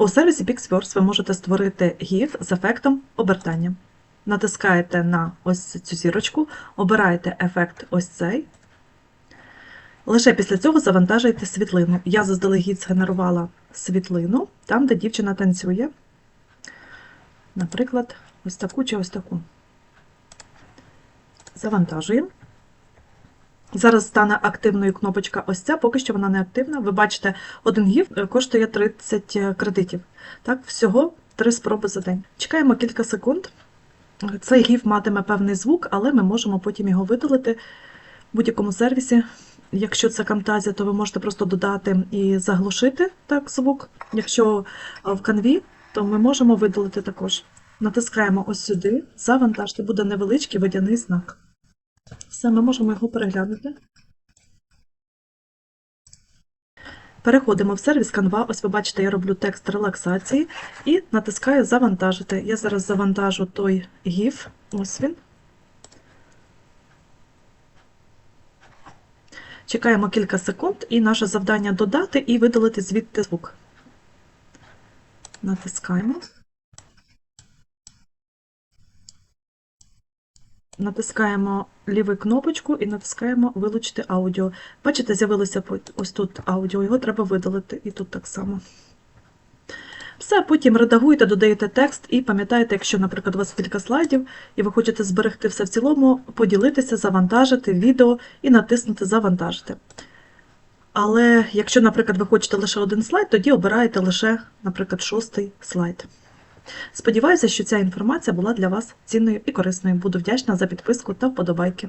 У сервісі Pixworks ви можете створити GIF з ефектом обертання. Натискаєте на ось цю зірочку, обираєте ефект ось цей. Лише після цього завантажуєте світлину. Я заздалегідь згенерувала світлину там, де дівчина танцює. Наприклад, ось таку чи ось таку. Завантажуємо. Зараз стане активною кнопочка ось ця, поки що вона не активна. Ви бачите, один гіф е, коштує 30 кредитів. Так, всього 3 спроби за день. Чекаємо кілька секунд. Цей гіф матиме певний звук, але ми можемо потім його видалити в будь-якому сервісі. Якщо це Camtasia, то ви можете просто додати і заглушити так, звук. Якщо е, в канві, то ми можемо видалити також. Натискаємо ось сюди, завантажте, буде невеличкий водяний знак. Все, ми можемо його переглянути. Переходимо в сервіс Canva. Ось ви бачите, я роблю текст релаксації і натискаю Завантажити. Я зараз завантажу той GIF. Ось він. Чекаємо кілька секунд, і наше завдання додати і видалити звідти звук. Натискаємо. Натискаємо ліву кнопочку і натискаємо Вилучити аудіо. Бачите, з'явилося ось тут аудіо, його треба видалити, і тут так само. Все, потім редагуєте, додаєте текст і пам'ятаєте, якщо, наприклад, у вас кілька слайдів, і ви хочете зберегти все в цілому, поділитися, завантажити відео і натиснути Завантажити. Але якщо, наприклад, ви хочете лише один слайд, тоді обираєте лише, наприклад, шостий слайд. Сподіваюся, що ця інформація була для вас цінною і корисною. Буду вдячна за підписку та вподобайки.